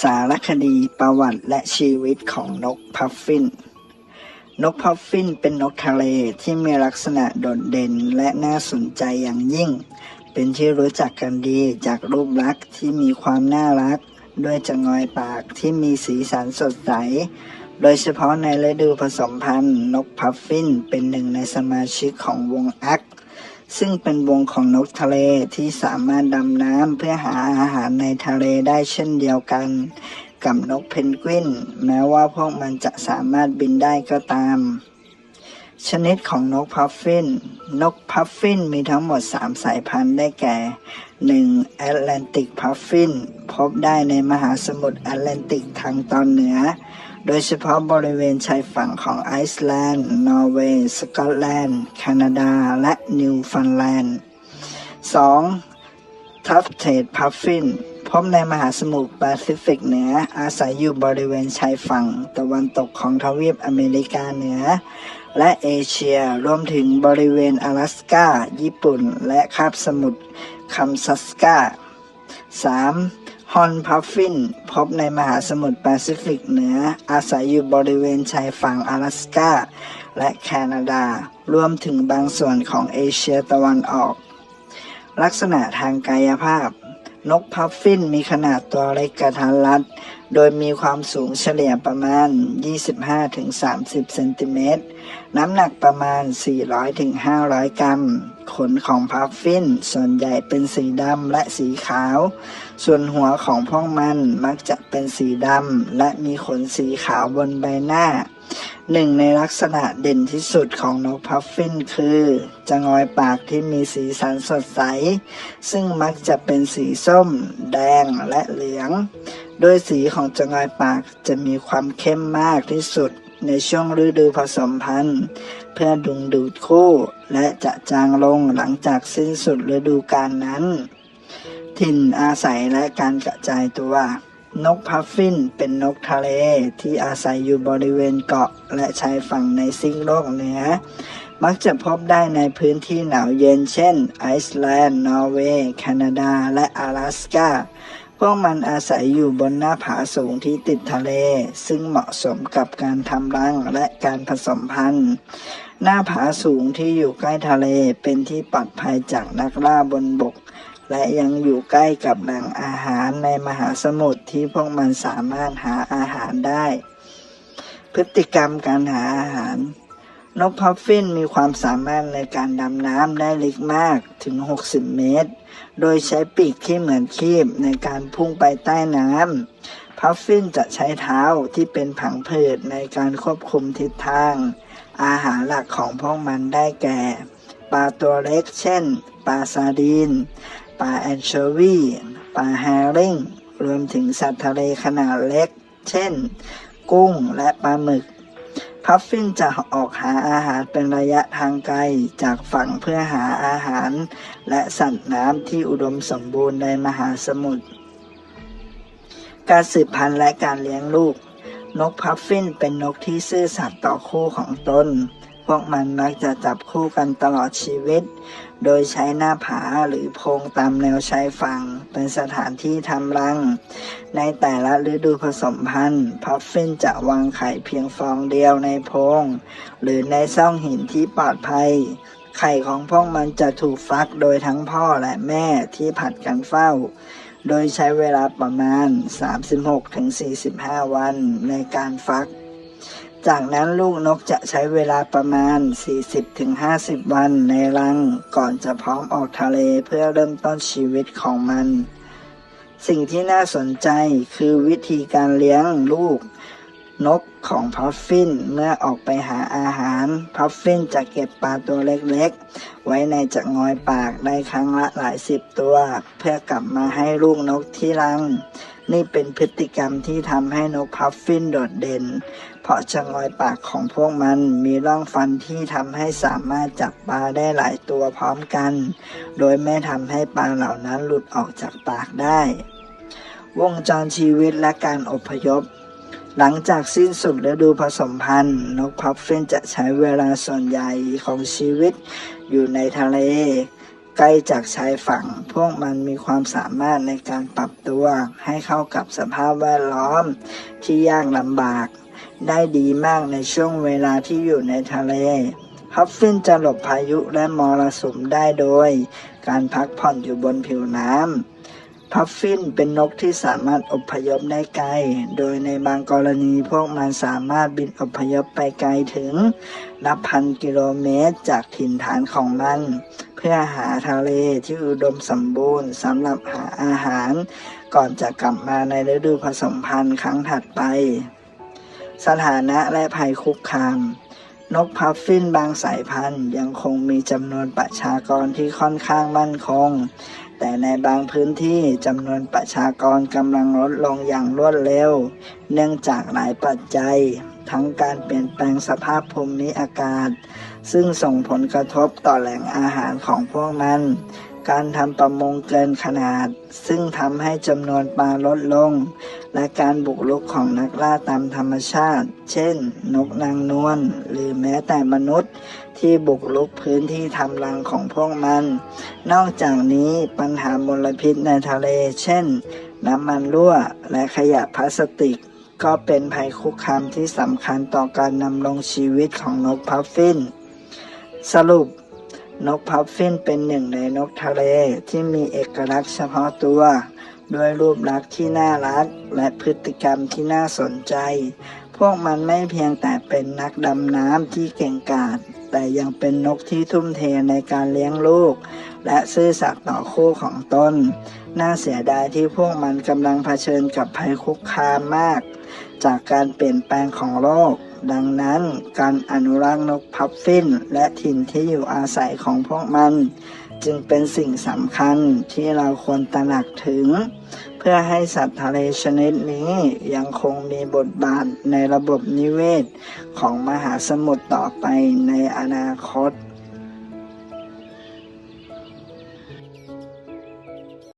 สารคดีประวัติและชีวิตของนกพัฟฟิน นกพัฟฟินเป็นนกทะเลที่มีลักษณะโดดเด่นและน่าสนใจอย่างยิ่ง เป็นที่รู้จักกันดีจากรูปลักษณ์ที่มีความน่ารัก ด้วยจงอยปากที่มีสีสันสดใส โดยเฉพาะในฤดูผสมพันธุ์ นกพัฟฟินเป็นหนึ่งในสมาชิกของวงอัก ซึ่งเป็นวงของนกทะเลที่สามารถดำน้ำเพื่อหาอาหารในทะเลได้เช่นเดียวกัน กับนกเพนกวิน แม้ว่าพวกมันจะสามารถบินได้ก็ตาม ชนิดของนกพัฟฟิน นกพัฟฟินมีทั้งหมด 3 สายพันธุ์ได้แก่ 1. แอตแลนติกพัฟฟิน พบได้ในมหาสมุทรแอตแลนติกทางตอนเหนือ โดยเฉพาะบริเวณชายฝั่งของไอซ์แลนด์ นอร์เวย์ สกอตแลนด์ แคนาดา และนิวฟันแลนด์ 2. ทัฟเทดพัฟฟินพบในมหาสมุทรแปซิฟิกเหนือ อาศัยอยู่บริเวณชายฝั่งตะวันตกของทวีปอเมริกาเหนือ และเอเชียรวมถึงบริเวณ阿拉สกา ญี่ปุ่น และคาบสมุทรคัมซัสกา 3. ฮอนพัฟฟิน พบในมหาสมุทรแปซิฟิกเหนือ อาศัยอยู่บริเวณชายฝั่ง阿拉สกาและแคนาดา รวมถึงบางส่วนของเอเชียตะวันออก ลักษณะทางกายภาพ นกพัฟฟินมีขนาดตัวเล็กกระทัดรัด โดยมีความสูงเฉลี่ยประมาณ 25-30 เซนติเมตร น้ำหนักประมาณ 400-500 กรัม ขนของพัฟฟินส่วนใหญ่เป็นสีดำและสีขาว ส่วนหัวของพวกมันมักจะเป็นสีดำและมีขนสีขาวบนใบหน้าหนึ่งในลักษณะเด่นที่สุดของนกพัฟฟินคือ จะงอยปากที่มีสีสันสดใส ซึ่งมักจะเป็นสีส้ม แดงและเหลือง โดยสีของจงอยปากจะมีความเข้มมากที่สุดในช่วงฤดูผสมพันธุ์ เพื่อดึงดูดคู่ และจะจางลงหลังจากสิ้นสุดฤดูกาลนั้น ถิ่นอาศัยและการกระจายตัวนกพัฟฟินเป็นนกทะเลที่อาศัยอยู่บริเวณเกาะและชายฝั่งในซีกโลกเหนือ มักจะพบได้ในพื้นที่หนาวเย็นเช่น ไอซ์แลนด์ นอร์เวย์ แคนาดา และ阿拉สกา วกมันอาศัยอยู่บนหน้าผาสูงที่ติดทะเล ซึ่งเหมาะสมกับการทำรังและการผสมพันธุ์ หน้าผาสูงที่อยู่ใกล้ทะเลเป็นที่ปลอดภัยจากนักล่าบนบก และยังอยู่ใกล้กับแหล่งอาหารในมหาสมุทรที่พวกมันสามารถหาอาหารได้ พฤติกรรมการหาอาหาร นกพัฟฟินมีความสามารถในการดำน้ำได้ลึกมากถึง 60 เมตร โดยใช้ปีกที่เหมือนคีบในการพุ่งไปใต้น้ำ พัฟฟินจะใช้เท้าที่เป็นผังผืดในการควบคุมทิศทาง อาหารหลักของพวกมันได้แก่ ปลาตัวเล็กเช่น ปลาซาดีน ปลาแอนโชวี ปลาแฮริง รวมถึงสัตว์ทะเลขนาดเล็ก เช่น กุ้งและปลาหมึก พัฟฟินจะออกหาอาหารเป็นระยะทางไกลจากฝั่งเพื่อหาอาหาร และสัตว์น้ำที่อุดมสมบูรณ์ในมหาสมุทร การสืบพันธุ์และการเลี้ยงลูก นกพัฟฟินเป็นนกที่ซื่อสัตย์ต่อคู่ของตน พวกมันมักจะจับคู่กันตลอดชีวิต โดยใช้หน้าผาหรือโพรงตามแนวชายฝั่ง เป็นสถานที่ทำรัง ในแต่ละฤดูผสมพันธุ์ พัฟฟินจะวางไข่เพียงฟองเดียวในโพรงหรือในซ่องหินที่ปลอดภัย ไข่ของพวกมันจะถูกฟักโดยทั้งพ่อและแม่ที่ผัดกันเฝ้าโดยใช้เวลาประมาณ 36-45 วันในการฟัก จากนั้นลูกนกจะใช้เวลาประมาณ 40-50 วันในรัง ก่อนจะพร้อมออกทะเลเพื่อเริ่มต้นชีวิตของมัน สิ่งที่น่าสนใจคือวิธีการเลี้ยงลูก นกของพัฟฟินเมื่อออกไปหาอาหาร พัฟฟินจะเก็บปลาตัวเล็กๆ ไว้ในจะงอยปากได้ครั้งละหลายสิบตัว เพื่อกลับมาให้ลูกนกที่รัง นี่เป็นพฤติกรรมที่ทำให้นกพัฟฟินโดดเด่น เพราะจะงอยปากของพวกมันมีร่องฟันที่ทำให้สามารถจับปลาได้หลายตัวพร้อมกัน โดยไม่ทำให้ปลาเหล่านั้นหลุดออกจากปากได้ วงจรชีวิตและการอพยพหลังจากสิ้นสุดฤดูผสมพันธุ์ นกพัฟฟินจะใช้เวลาส่วนใหญ่ของชีวิตอยู่ในทะเล ไกลจากชายฝั่ง พวกมันมีความสามารถในการปรับตัวให้เข้ากับสภาพแวดล้อมที่ยากลำบาก ได้ดีมากในช่วงเวลาที่อยู่ในทะเลฮัฟฟินจะหลบพายุและมรสุมได้โดย การพักผ่อนอยู่บนผิวน้ำพัฟฟินเป็นนกที่สามารถอพยพได้ไกล โดยในบางกรณีพวกมันสามารถบินอพยพไปไกลถึงนับพันกิโลเมตรจากถิ่นฐานของมัน พื่อหาทะเลที่อุดมสมบูรณ์สำหรับหาอาหาร ก่อนจะกลับมาในฤดูผสมพันธุ์ครั้งถัดไป สถานะและภัยคุกคาม นกพัฟฟินบางสายพันธุ์ยังคงมีจำนวนประชากรที่ค่อนข้างมั่นคง แต่ในบางพื้นที่จำนวนประชากรกำลังลดลงอย่างรวดเร็ว เนื่องจากหลายปัจจัย ทั้งการเปลี่ยนแปลงสภาพภูมิอากาศ ซึ่งส่งผลกระทบต่อแหล่งอาหารของพวกมัน การทำประมงเกินขนาด ซึ่งทำให้จำนวนปลาลดลง และการบุกรุกของนักล่าตามธรรมชาติ เช่น นกนางนวลหรือแม้แต่มนุษย์ที่บุกรุกพื้นที่ทำรังของพวกมัน นอกจากนี้ปัญหามลพิษในทะเล เช่น น้ำมันรั่วและขยะพลาสติก ก็เป็นภัยคุกคามที่สำคัญต่อการนำรงชีวิตของนกพัฟฟิน สรุป นกพัฟฟินเป็นหนึ่งในนกทะเลที่มีเอกลักษณ์เฉพาะตัว ด้วยรูปลักษณ์ที่น่ารัก และพฤติกรรมที่น่าสนใจ พวกมันไม่เพียงแต่เป็นนักดำน้ำที่เก่งกาจแต่ยังเป็นนกที่ทุ่มเทในการเลี้ยงลูก และซื่อสัตย์ต่อคู่ของตนน่าเสียดายที่พวกมันกำลังเผชิญกับภัยคุกคามมาก จากการเปลี่ยนแปลงของโลก ดังนั้นการอนุรักษ์นกพับฟินและถิ่นที่อยู่อาศัยของพวกมัน จึงเป็นสิ่งสำคัญที่เราควรตระหนักถึง เพื่อให้สัตว์ทะเลชนิดนี้ยังคงมีบทบาทในระบบนิเวศของมหาสมุทรต่อไปในอนาคต